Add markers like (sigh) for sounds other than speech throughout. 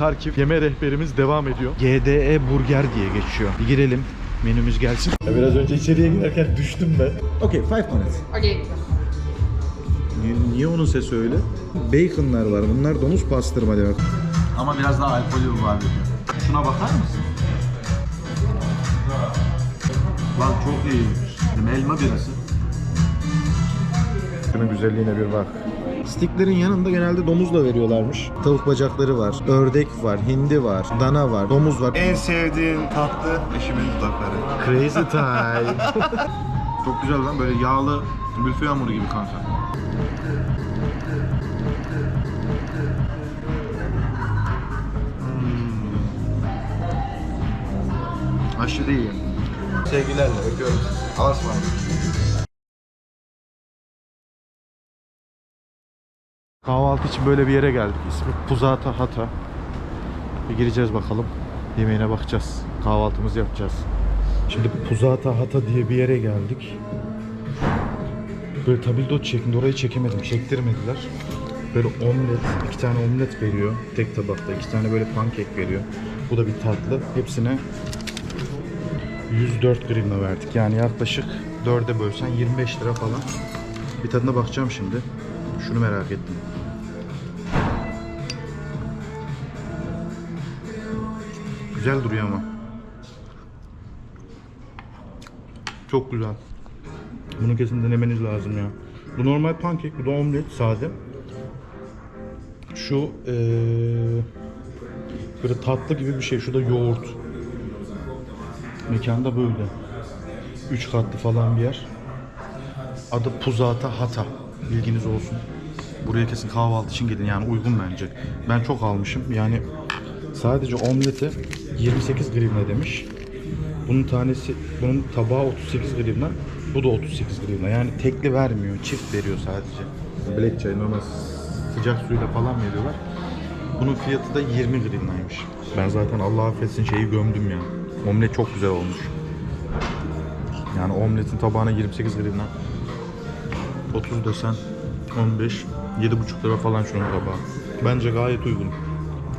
Karkiv yeme rehberimiz devam ediyor. GDE Burger diye geçiyor. Bir girelim. Menümüz gelsin. biraz önce içeriye girerken düştüm ben. Okay, five minutes. Okay. Niye, niye onun sesi öyle? Baconlar var. Bunlar domuz pastırma demek. Ama biraz daha alkolü var. Şuna bakar mısın? Bak çok iyi. Elma birası. Şunun güzelliğine bir bak. Stiklerin yanında genelde domuz da veriyorlarmış. Tavuk bacakları var, ördek var, hindi var, dana var, domuz var. En sevdiğin tatlı eşimin dudakları. Crazy time. (laughs) Çok güzel lan böyle yağlı bülfü hamuru gibi kanka. Hmm. Aşırı iyi. Sevgilerle öpüyorum. Allah'a ısmarladık. Kahvaltı için böyle bir yere geldik. İsmi Puzata Hata. Bir gireceğiz bakalım. Yemeğine bakacağız. Kahvaltımızı yapacağız. Şimdi Puzata Hata diye bir yere geldik. Böyle tabildot şeklinde orayı çekemedim. Çektirmediler. Böyle omlet, iki tane omlet veriyor. Tek tabakta iki tane böyle pankek veriyor. Bu da bir tatlı. Hepsine 104 gramla verdik. Yani yaklaşık 4'e bölsen 25 lira falan. Bir tadına bakacağım şimdi. Şunu merak ettim. Güzel duruyor ama. Çok güzel. Bunu kesin denemeniz lazım ya. Bu normal pankek, bu da omlet sade. Şu eee böyle tatlı gibi bir şey. Şu da yoğurt. Mekanda böyle. Üç katlı falan bir yer. Adı Puzata Hata. Bilginiz olsun. Buraya kesin kahvaltı için gidin yani uygun bence. Ben çok almışım. Yani sadece omleti 28 grivne demiş. Bunun tanesi, bunun tabağı 38 grivne. Bu da 38 grivne. Yani tekli vermiyor, çift veriyor sadece. Black çay normal sıcak suyla falan veriyorlar. Bunun fiyatı da 20 grivnaymış. Ben zaten Allah affetsin şeyi gömdüm ya. Omlet çok güzel olmuş. Yani omletin tabağına 28 grivne. 30 desen 15 7,5 lira falan şunun tabağı. Bence gayet uygun.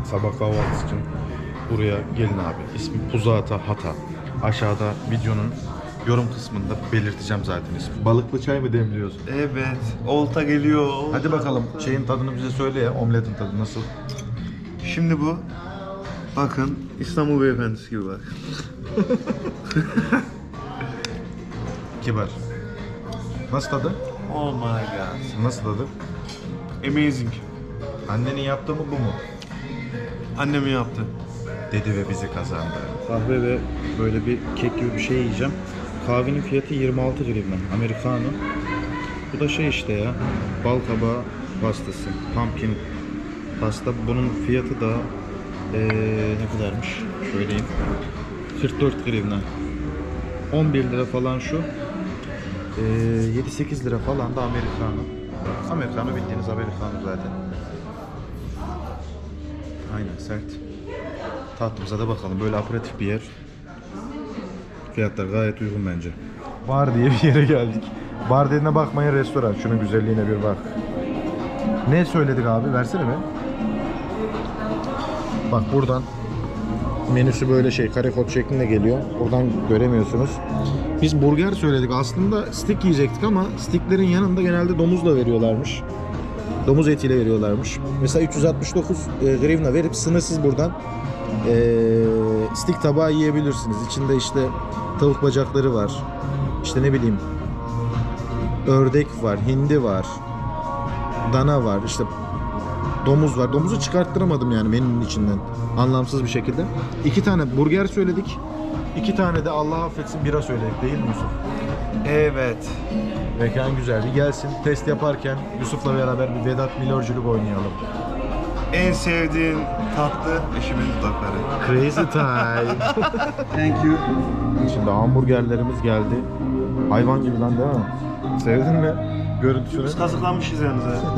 Sabah kahvaltısı için buraya gelin abi. İsmi Puzata Hata. Aşağıda videonun yorum kısmında belirteceğim zaten ismi. Balıklı çay mı demliyorsun? Evet. Olta geliyor. olta. Hadi bakalım şeyin tadını bize söyle ya. Omletin tadı nasıl? Şimdi bu. Bakın İstanbul beyefendisi gibi bak. Kibar. Nasıl tadı? Oh my god. Nasıl tadı? Amazing. Annenin yaptığı mı bu mu? Annemi yaptı. Dedi ve bizi kazandı. Kahve ve böyle bir kek gibi bir şey yiyeceğim. Kahvenin fiyatı 26 grivna. Americano. Bu da şey işte ya. Bal kabağı pastası. Pumpkin pasta. Bunun fiyatı da eee, ne kadarmış? Söyleyeyim. 44 grivna. 11 lira falan şu. Eee 7-8 lira falan da Americano. Americano bildiğiniz Americano zaten. Aynen sert. Tatlımıza da bakalım. Böyle aperatif bir yer. Fiyatlar gayet uygun bence. Bar diye bir yere geldik. Bar dediğine bakmayın restoran. Şunun güzelliğine bir bak. Ne söyledik abi? Versene be. Bak buradan menüsü böyle şey kare kod şeklinde geliyor. Buradan göremiyorsunuz. Biz burger söyledik. Aslında stick yiyecektik ama sticklerin yanında genelde domuz da veriyorlarmış. Domuz etiyle veriyorlarmış. Mesela 369 e, grivna verip sınırsız buradan e, stick tabağı yiyebilirsiniz. İçinde işte tavuk bacakları var. İşte ne bileyim ördek var, hindi var, dana var, işte domuz var. Domuzu çıkarttıramadım yani menünün içinden. Anlamsız bir şekilde. İki tane burger söyledik. İki tane de Allah affetsin bira söyledik değil mi Yusuf? Evet. Mekan güzel. Bir gelsin test yaparken Yusuf'la beraber bir Vedat Milorculuk oynayalım. En sevdiğin tatlı eşimin dudakları. Crazy time. (laughs) Thank you. Şimdi hamburgerlerimiz geldi. Hayvan gibi lan değil mi? Sevdin mi görüntüsünü? Biz kazıklanmışız yalnız ha. (laughs)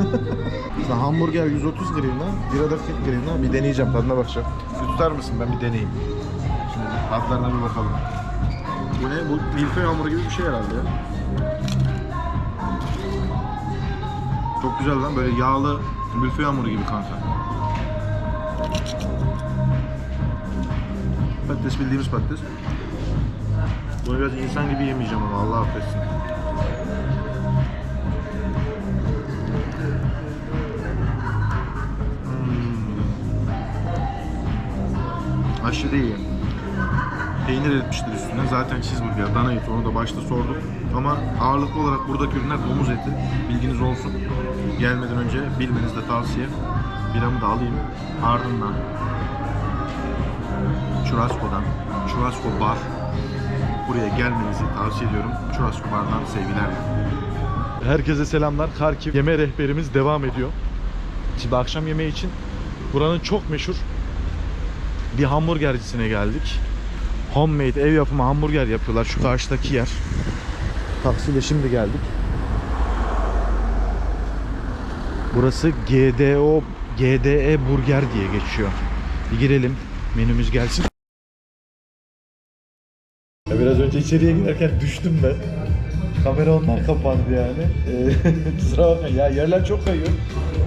Mesela hamburger 130 grivna, bira da 40 grivna. Bir deneyeceğim, tadına bakacağım. Bir tutar mısın? Ben bir deneyeyim. Şimdi tatlarına bir bakalım. Bu ne? Bu milföy hamuru gibi bir şey herhalde ya. Çok güzel lan böyle yağlı milföy hamuru gibi kanka. Patates bildiğimiz patates. Bunu biraz insan gibi yemeyeceğim ama Allah affetsin. Hmm. Aşırı iyi. Peynir etmiştir üstüne. Zaten cheeseburger, dana eti onu da başta sorduk. Ama ağırlıklı olarak buradaki ürünler domuz eti. Bilginiz olsun. Gelmeden önce bilmenizi de tavsiye. Biramı da alayım. Ardından Churrasco'dan, Churrasco Bar. Buraya gelmenizi tavsiye ediyorum. Churrasco Bar'dan sevgilerle. Herkese selamlar. Karkiv yeme rehberimiz devam ediyor. Şimdi akşam yemeği için buranın çok meşhur bir hamburgercisine geldik. Homemade ev yapımı hamburger yapıyorlar şu karşıdaki yer. Taksiyle şimdi geldik. Burası GDO GDE Burger diye geçiyor. Bir girelim. Menümüz gelsin. Biraz önce içeriye girerken düştüm ben. Kamera ondan kapandı yani. Ee, (laughs) Kusura bakmayın ya yerler çok kayıyor.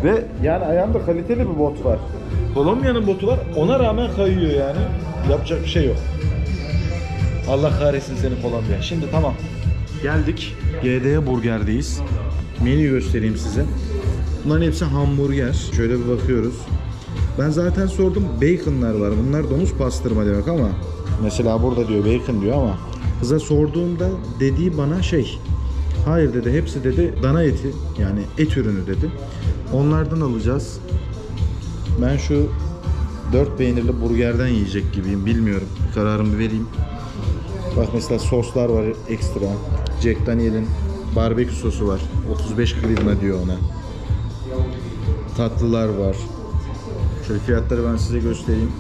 Ve yani ayağımda kaliteli bir bot var. Kolombiya'nın botu var ona rağmen kayıyor yani. Yapacak bir şey yok. Allah kahretsin seni Kolombiya. Şimdi tamam. Geldik. GD Burger'deyiz. Menüyü göstereyim size. Bunların hepsi hamburger. Şöyle bir bakıyoruz. Ben zaten sordum baconlar var. Bunlar domuz pastırma demek ama mesela burada diyor bacon diyor ama kıza sorduğumda dediği bana şey hayır dedi hepsi dedi dana eti yani et ürünü dedi. Onlardan alacağız. Ben şu dört peynirli burgerden yiyecek gibiyim bilmiyorum. Kararımı vereyim. Bak mesela soslar var ekstra. Jack Daniel'in barbekü sosu var. 35 grivna diyor ona. Tatlılar var. Şöyle fiyatları ben size göstereyim.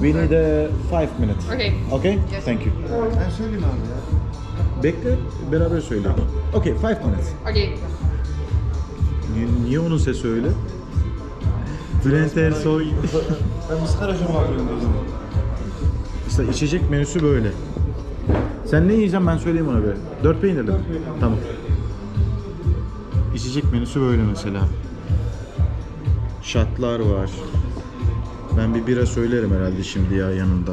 We need a five minutes. Okay. Okay? Yes. Thank you. Ben söyleyeyim abi ya. Bekle, beraber söyleyelim. Okay, five minutes. Okay. Niye, niye onun sesi öyle? Bülent Ersoy. (laughs) Ben ıskara şunu alıyorum dedim. İşte içecek menüsü böyle. Sen ne yiyeceksin ben söyleyeyim ona göre. Dört peynirli mi? Tamam. İçecek menüsü böyle mesela. Şatlar var. Ben bir bira söylerim herhalde şimdi ya yanında.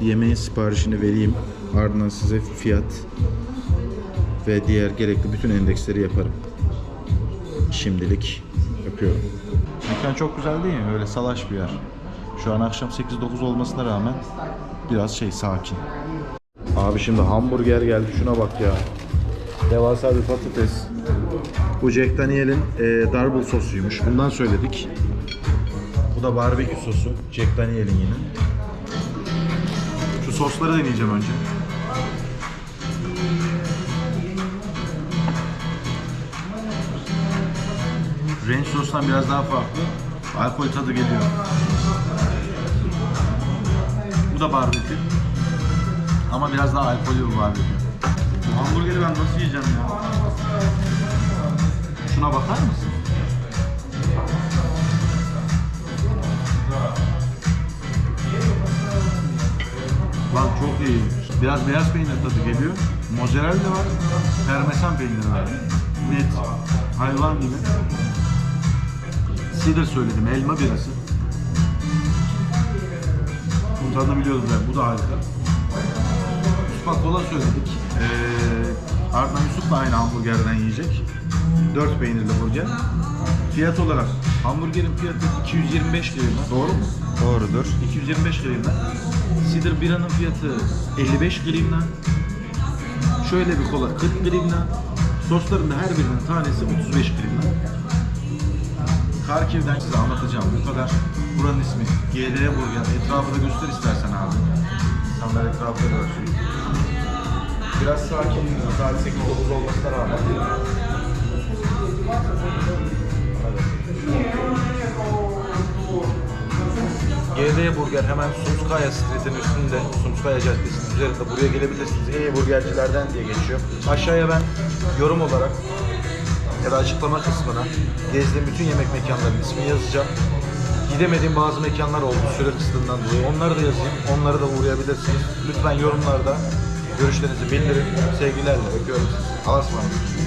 Bir yemeğin siparişini vereyim. Ardından size fiyat ve diğer gerekli bütün endeksleri yaparım. Şimdilik yapıyorum. Mekan çok güzel değil mi? Öyle salaş bir yer. Şu an akşam 8-9 olmasına rağmen biraz şey sakin. Abi şimdi hamburger geldi şuna bak ya. Devasa bir patates. Bu Jack Daniel'in e, double sosuymuş. Bundan söyledik. Bu da barbekü sosu. Jack Daniel'in yine. Şu sosları deneyeceğim önce. Ranch sostan biraz daha farklı. Alkol tadı geliyor. Bu da barbekü. Ama biraz daha alkollü bir barbekü. Bu hamburgeri ben nasıl yiyeceğim ya? Şuna bakar mısın? Biraz beyaz peynir tadı geliyor. Mozzarella var. Parmesan peyniri var. Net. Hayvan gibi. Cider söyledim. Elma birası. Bu tadını biliyoruz ben. Bu da harika. Yusuf'a kola söyledik. Ee, ardından Yusuf da aynı hamburgerden yiyecek. 4 peynirli burger. Fiyat olarak hamburgerin fiyatı 225 grivna. Doğru mu? Doğrudur. 225 grivna. Cider biranın fiyatı 55 grivna. Şöyle bir kola 40 grivna. Sosların da her birinin tanesi 35 grivna. Karkiv'den size anlatacağım bu kadar. Buranın ismi GD Burger. Etrafı da göster istersen abi. İnsanlar etrafı da görsün. Biraz sakin, saat 8-9 olmasına rağmen. GD Burger hemen Sumskaya Street'in üstünde, Sumskaya Caddesi'nin üzerinde buraya gelebilirsiniz. İyi burgercilerden diye geçiyor. Aşağıya ben yorum olarak ya da açıklama kısmına gezdiğim bütün yemek mekanlarının ismini yazacağım. Gidemediğim bazı mekanlar oldu süre kısıtından dolayı. Onları da yazayım. Onlara da uğrayabilirsiniz. Lütfen yorumlarda görüşlerinizi bildirin. Sevgilerle öpüyorum sizi. Allah'a ısmarladık.